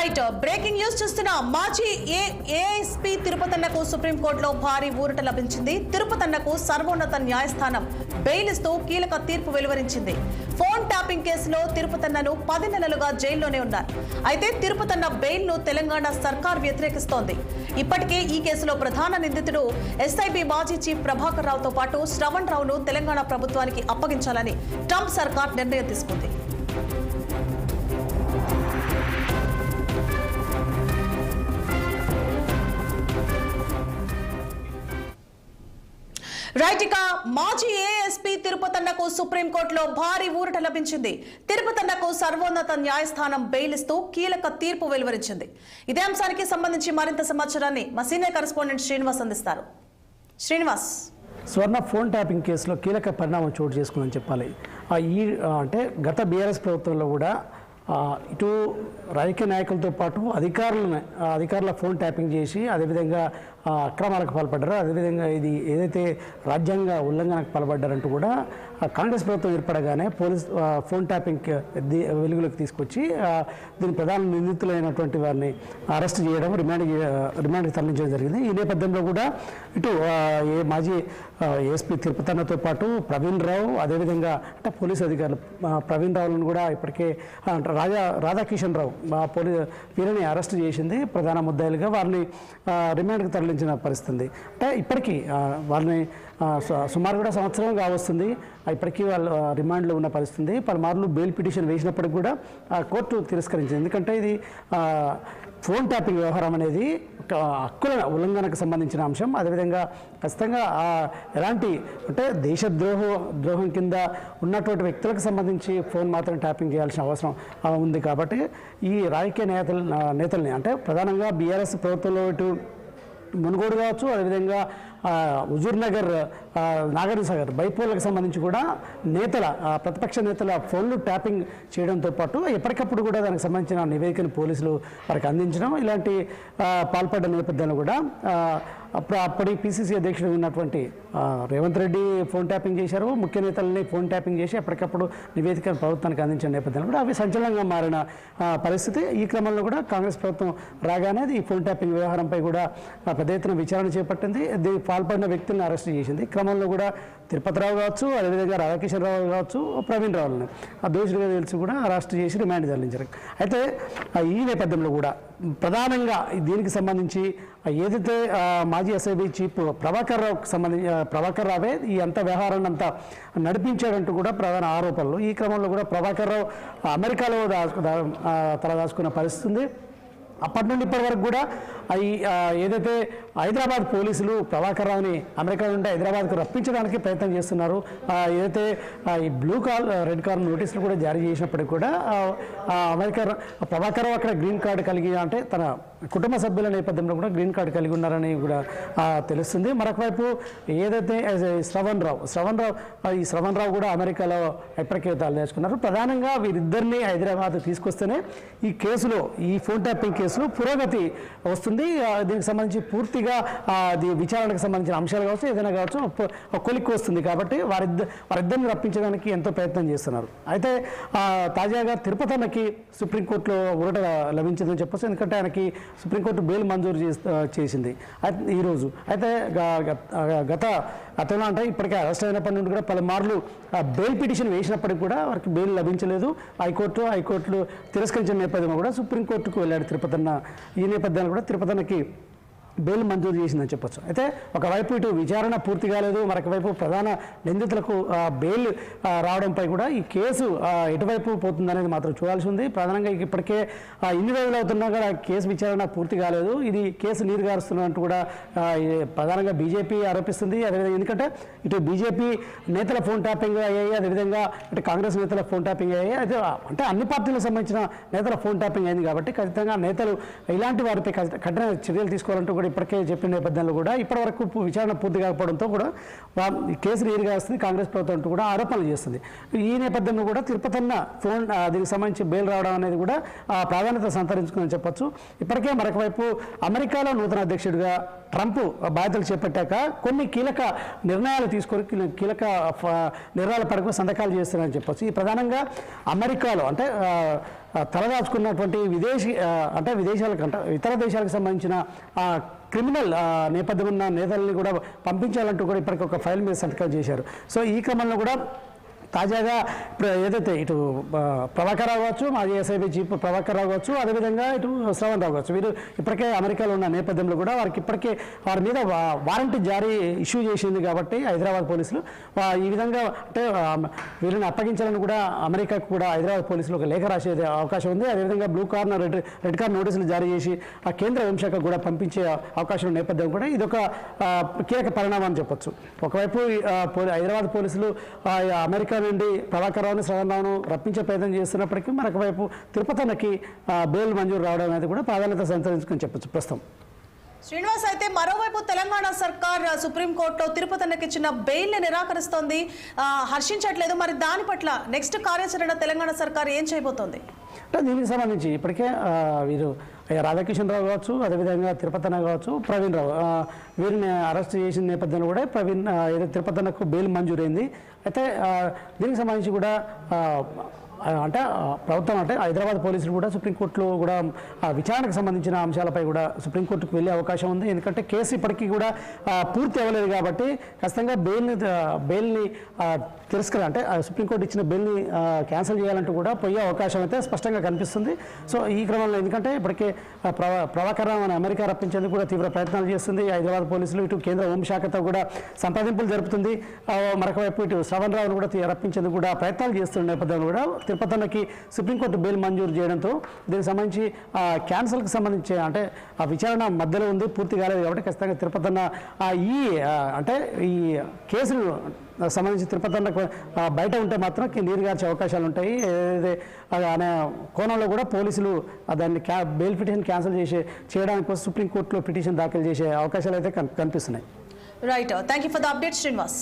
Right. Breaking news చూస్తున్న మాజీ ఏ ASP తిరుపతన్నకు సుప్రీంకోర్టులో భారీ ఊరట లభించింది. తిరుపతన్నకు సర్వోన్నత న్యాయస్థానం బెయిల్ ఇస్తూ కీలక తీర్పు వెలువరించింది. ఫోన్ ట్యాపింగ్ కేసులో తిరుపతన్నను పది నెలలుగా జైల్లోనే ఉన్నారు. అయితే తిరుపతన్న బెయిల్ను తెలంగాణ సర్కార్ వ్యతిరేకిస్తోంది. ఇప్పటికే ఈ కేసులో ప్రధాన నిందితుడు ఎస్ఐబి మాజీ చీఫ్ ప్రభాకర్ రావుతో పాటు శ్రవణ్ రావును తెలంగాణ ప్రభుత్వానికి అప్పగించాలని ట్రంప్ సర్కార్ నిర్ణయం తీసుకుంది. రైటిక మాజీ ఏఎస్పీ తిరుపతన్నకు సుప్రీంకోర్టులో భారీ ఊరట లభించింది. తిరుపతన్నకు సర్వోన్నత న్యాయస్థానం బెయిల్ ఇస్తూ కీలక తీర్పు వెలువరించింది. ఇదే అంశానికి సంబంధించి మరింత సమాచారాన్ని మా సీనియర్ కరెస్పాండెంట్ శ్రీనివాస్ అందిస్తారు. శ్రీనివాస్. స్వర్ణ ఫోన్ ట్యాపింగ్ కేసులో కీలక పరిణామం చోటు చేసుకుందని చెప్పాలి. ఈ అంటే గత బీఆర్ఎస్ ప్రభుత్వంలో కూడా ఇటు రాజకీయ నాయకులతో పాటు అధికారులను అధికారుల ఫోన్ ట్యాపింగ్ చేసి అదేవిధంగా అక్రమాలకు పాల్పడ్డారు. అదేవిధంగా ఇది ఏదైతే రాజ్యాంగ ఉల్లంఘనకు పాల్పడ్డారంటూ కూడా కాంగ్రెస్ ప్రభుత్వం ఏర్పడగానే పోలీస్ ఫోన్ ట్యాపింగ్ వెలుగులోకి తీసుకొచ్చి దీని ప్రధాన నిందితులైనటువంటి వారిని అరెస్ట్ చేయడం రిమాండ్ రిమాండ్కి తరలించడం జరిగింది. ఈ నేపథ్యంలో కూడా ఇటు ఏ మాజీ ఏఎస్పీ తిరుపతన్నతో పాటు ప్రవీణ్ రావు అదేవిధంగా అంటే పోలీస్ అధికారులు ప్రవీణ్ రావులను కూడా ఇప్పటికే అంటే రాజా రాధాకిషన్ రావు ఆ పోలీ వీరిని అరెస్ట్ చేసింది ప్రధాన ముద్దాయిలుగా వారిని రిమాండ్కి తరలించిన పరిస్థితి అంటే ఇప్పటికీ వారిని సుమారు కూడా సంవత్సరం కావస్తుంది. ఇప్పటికీ వాళ్ళు రిమాండ్లో ఉన్న పరిస్థితి. పలుమార్లు బెయిల్ పిటిషన్ వేసినప్పటికి కూడా ఆ, కోర్టు తిరస్కరించింది. ఎందుకంటే ఇది ఫోన్ ట్యాపింగ్ వ్యవహారం అనేది ఒక హక్కుల ఉల్లంఘనకు సంబంధించిన అంశం. అదేవిధంగా ఖచ్చితంగా ఎలాంటి అంటే దేశద్రోహ ద్రోహం కింద ఉన్నటువంటి వ్యక్తులకు సంబంధించి ఫోన్ మాత్రం ట్యాపింగ్ చేయాల్సిన అవసరం ఉంది. కాబట్టి ఈ రాజకీయ నేతల నేతల్ని అంటే ప్రధానంగా బీఆర్ఎస్ ప్రభుత్వంలో ఇటు మునుగోడు కావచ్చు అదేవిధంగా హుజూర్నగర్ నాగార్జునసాగర్ నగర్ బైపోలకు సంబంధించి కూడా నేతల ప్రతిపక్ష నేతల ఫోన్లు ట్యాపింగ్ చేయడంతో పాటు ఎప్పటికప్పుడు కూడా దానికి సంబంధించిన నివేదికను పోలీసులు వారికి అందించడం ఇలాంటి పాల్పడ్డ నేపథ్యంలో కూడా అప్పుడు అప్పటి పిసిసి అధ్యక్షుడు ఉన్నటువంటి రేవంత్ రెడ్డి ఫోన్ ట్యాపింగ్ చేశారు. ముఖ్య నేతలని ఫోన్ ట్యాపింగ్ చేసి ఎప్పటికప్పుడు నివేదికను ప్రభుత్వానికి అందించిన నేపథ్యంలో కూడా అవి సంచలనంగా మారిన పరిస్థితి. ఈ క్రమంలో కూడా కాంగ్రెస్ ప్రభుత్వం రాగానే ఈ ఫోన్ ట్యాపింగ్ వ్యవహారంపై కూడా పెద్ద ఎత్తున విచారణ చేపట్టింది. దీనికి పాల్పడిన వ్యక్తులను అరెస్ట్ చేసింది. క్రమంలో కూడా తిరుపతిరావు కావచ్చు అదేవిధంగా రాధాకిషన్ రావు కావచ్చు ప్రవీణ్ రావులను ఆ దోషులుగా తెలిసి కూడా అరెస్ట్ చేసి రిమాండ్ తరలించారు. అయితే ఆ, ఈ నేపథ్యంలో కూడా ప్రధానంగా దీనికి సంబంధించి ఏదైతే మాజీ ఎస్ఐబి చీఫ్ ప్రభాకర్ రావుకి సంబంధించి ప్రభాకర్ రావే ఈ అంత వ్యవహారాన్ని అంతా నడిపించాడంటూ కూడా ప్రధాన ఆరోపణలు. ఈ క్రమంలో కూడా ప్రభాకర్ రావు అమెరికాలో దాచు తల దాచుకున్న పరిస్థితి ఉంది అప్పటి నుండి ఇప్పటి వరకు కూడా అవి ఏదైతే హైదరాబాద్ పోలీసులు ప్రభాకర్ రావుని అమెరికా నుండి హైదరాబాద్కు రప్పించడానికి ప్రయత్నం చేస్తున్నారు ఏదైతే ఈ బ్లూ కార్ రెడ్ కార్ నోటీసులు కూడా జారీ చేసినప్పటికీ కూడా అమెరికా ప్రభాకర్ రావు అక్కడ గ్రీన్ కార్డు కలిగి అంటే తన కుటుంబ సభ్యుల నేపథ్యంలో కూడా గ్రీన్ కార్డు కలిగి ఉన్నారని కూడా తెలుస్తుంది. మరొక వైపు ఏదైతే శ్రవణ్ రావు శ్రవణ్ రావు ఈ శ్రవణ్ రావు కూడా అమెరికాలో ఎప్పటికేతాలు నేర్చుకున్నారు ప్రధానంగా వీరిద్దరిని హైదరాబాద్ తీసుకొస్తేనే ఈ కేసులో ఈ ఫోన్ ట్యాపింగ్ కేసులో పురోగతి వస్తుంది. దీనికి సంబంధించి పూర్తిగా అది విచారణకు సంబంధించిన అంశాలు కావచ్చు ఏదైనా కావచ్చు ఒక- కొలిక్కి వస్తుంది కాబట్టి వారిద్ద వారిద్దరిని రప్పించడానికి ఎంతో ప్రయత్నం చేస్తున్నారు. అయితే తాజాగా తిరుపతి అన్నకి సుప్రీంకోర్టులో ఊరట లభించిందని చెప్పొచ్చు. ఎందుకంటే ఆయనకి సుప్రీంకోర్టు బెయిల్ మంజూరు చేసింది. అయితే ఈరోజు అయితే గత గతంలో అంటే ఇప్పటికే అరెస్ట్ అయినప్పటి నుండి కూడా పలుమార్లు ఆ, బెయిల్ పిటిషన్ వేసినప్పటికి కూడా వారికి బెయిల్ లభించలేదు. హైకోర్టు హైకోర్టులు తిరస్కరించిన నేపథ్యంలో కూడా సుప్రీంకోర్టుకు వెళ్ళాడు తిరుపతన్న. ఈ నేపథ్యంలో కూడా తిరుపతన్నకి బెయిల్ మంజూరు చేసిందని చెప్పొచ్చు. అయితే ఒకవైపు ఇటు విచారణ పూర్తి కాలేదు మరొకవైపు ప్రధాన నిందితులకు బెయిల్ రావడంపై కూడా ఈ కేసు ఆ, ఎటువైపు పోతుందనేది మాత్రం చూడాల్సి ఉంది. ప్రధానంగా ఇప్పటికే ఇన్ని రోజులు అవుతున్నా కూడా కేసు విచారణ పూర్తి కాలేదు. ఇది కేసు నీరు గారుస్తున్నట్టు కూడా ప్రధానంగా బీజేపీ ఆరోపిస్తుంది. అదేవిధంగా ఎందుకంటే ఇటు బీజేపీ నేతల ఫోన్ ట్యాపింగ్ అయ్యాయి. అదేవిధంగా ఇటు కాంగ్రెస్ నేతల ఫోన్ ట్యాపింగ్ అయ్యాయి. అయితే అంటే అన్ని పార్టీలకు సంబంధించిన నేతల ఫోన్ ట్యాపింగ్ అయింది కాబట్టి ఖచ్చితంగా నేతలు ఇలాంటి వారిపై కఠిన చర్యలు తీసుకోవాలంటూ కూడా ఇప్పటికే చెప్పిన నేపథ్యంలో కూడా ఇప్పటివరకు విచారణ పూర్తి కాకపోవడంతో కూడా వా- కేసు రీరిగా వస్తుంది కాంగ్రెస్ ప్రభుత్వం అంటూ కూడా ఆరోపణలు చేస్తుంది. ఈ నేపథ్యంలో కూడా తిరుపతన్న ఫోన్ దీనికి సంబంధించి బెయిల్ రావడం అనేది కూడా ప్రాధాన్యత సంతరించుకుందని చెప్పొచ్చు. ఇప్పటికే మరొక వైపు అమెరికాలో నూతన అధ్యక్షుడిగా ట్రంప్ బాధ్యతలు చేపట్టాక కొన్ని కీలక నిర్ణయాలు తీసుకొని కీలక ఫ- నిర్ణయాల పరకు సంతకాలు చేస్తున్నారని చెప్పొచ్చు. ఈ ప్రధానంగా అమెరికాలో అంటే తలదాచుకున్నటువంటి విదేశీ అంటే విదేశాలకు అంట ఇతర దేశాలకు సంబంధించిన ఆ, క్రిమినల్ నేపథ్యం ఉన్న నేతల్ని కూడా పంపించాలంటూ కూడా ఇప్పటికి ఒక ఫైల్ మీద సంతకం చేశారు. సో ఈ క్రమంలో కూడా తాజాగా ఇప్పుడు ఏదైతే ఇటు ప్రభాకర్ రావు కావచ్చు మాజీ ఎస్ఐబి చీఫ్ ప్రభాకర్ రావు కావచ్చు అదేవిధంగా ఇటు శ్రవణ్ రావు కావచ్చు వీరు ఇప్పటికే అమెరికాలో ఉన్న నేపథ్యంలో కూడా వారికి ఇప్పటికే వారి మీద వా- జారీ ఇష్యూ చేసింది కాబట్టి హైదరాబాద్ పోలీసులు. ఈ విధంగా అంటే వీరిని అప్పగించాలని కూడా అమెరికాకు కూడా హైదరాబాద్ పోలీసులు ఒక లేఖ రాసే అవకాశం ఉంది. అదేవిధంగా blue corner red red card నోటీసులు జారీ చేసి ఆ కేంద్ర హోంశాఖ కూడా పంపించే అవకాశం నేపథ్యం కూడా ఇదొక ఆ, కీలక పరిణామం అని చెప్పొచ్చు. ఒకవైపు పోలీ- హైదరాబాద్ పోలీసులు అమెరికా నుండి ప్రభాకర్ రావుని శ్రవణ్ రావును రప్పించే ప్రయత్నం చేస్తున్నప్పటికీ మరొక వైపు తిరుపతికి ఆ, బెయిల్ మంజూరు రావడం అనేది కూడా ప్రాధాన్యత సంతరించుకొని చెప్పొచ్చు. ప్రస్తుతం. శ్రీనివాస్ అయితే మరోవైపు తెలంగాణ సర్కార్ సుప్రీంకోర్టులో తిరుపతన్నకి ఇచ్చిన బెయిల్ నిరాకరిస్తోంది. హర్షించట్లేదు. మరి దాని పట్ల నెక్స్ట్ కార్యాచరణ తెలంగాణ సర్కార్ ఏం చేయబోతోంది? దీనికి సంబంధించి ఇప్పటికే వీరు రాధాకిషన్ రావు కావచ్చు అదేవిధంగా తిరుపతన కావచ్చు ప్రవీణ్ రావు. వీరిని అరెస్ట్ చేసిన నేపథ్యంలో కూడా ప్రవీణ్ ఏదో తిరుపతనకు బెయిల్ మంజూరైంది. అయితే దీనికి సంబంధించి కూడా అంటే ప్రభుత్వం అంటే హైదరాబాద్ పోలీసులు కూడా సుప్రీంకోర్టులో కూడా ఆ, విచారణకు సంబంధించిన అంశాలపై కూడా సుప్రీంకోర్టుకు వెళ్ళే అవకాశం ఉంది. ఎందుకంటే కేసు ఇప్పటికీ కూడా పూర్తి అవ్వలేదు కాబట్టి ఖచ్చితంగా బెయిల్ని బెయిల్ని ఆ, తిరస్కర అంటే ఆ, సుప్రీంకోర్టు ఇచ్చిన బెయిల్ని క్యాన్సిల్ చేయాలంటూ కూడా పోయే అవకాశం అయితే స్పష్టంగా కనిపిస్తుంది. సో ఈ క్రమంలో ఎందుకంటే ఇప్పటికే ఆ, ప్రవా ప్రభాకరం అని అమెరికా రప్పించేందుకు కూడా తీవ్ర ప్రయత్నాలు చేస్తుంది. హైదరాబాద్ పోలీసులు ఇటు కేంద్ర హోంశాఖతో కూడా సంప్రదింపులు జరుపుతుంది. మరొకవైపు ఇటు శ్రవణ్ రావును కూడా రప్పించేందుకు కూడా ప్రయత్నాలు చేస్తున్న నేపథ్యంలో కూడా తిరుపతన్నకి సుప్రీంకోర్టు బెయిల్ మంజూరు చేయడంతో దీనికి సంబంధించి క్యాన్సల్కి సంబంధించి అంటే ఆ విచారణ మధ్యలో ఉంది పూర్తి కాలేదు కాబట్టి ఖచ్చితంగా తిరుపతన్న ఈ అంటే ఈ కేసును సంబంధించి తిరుపతన్నకు బయట ఉంటే మాత్రం నీరు గార్చే అవకాశాలు ఉంటాయి. ఏదైతే అనే కోణంలో కూడా పోలీసులు దాన్ని క్యా బెయిల్ పిటిషన్ క్యాన్సిల్ చేసే చేయడానికి కోసం సుప్రీంకోర్టులో పిటిషన్ దాఖలు చేసే అవకాశాలు అయితే కనిపిస్తున్నాయి. Right thank you for the update Srinivas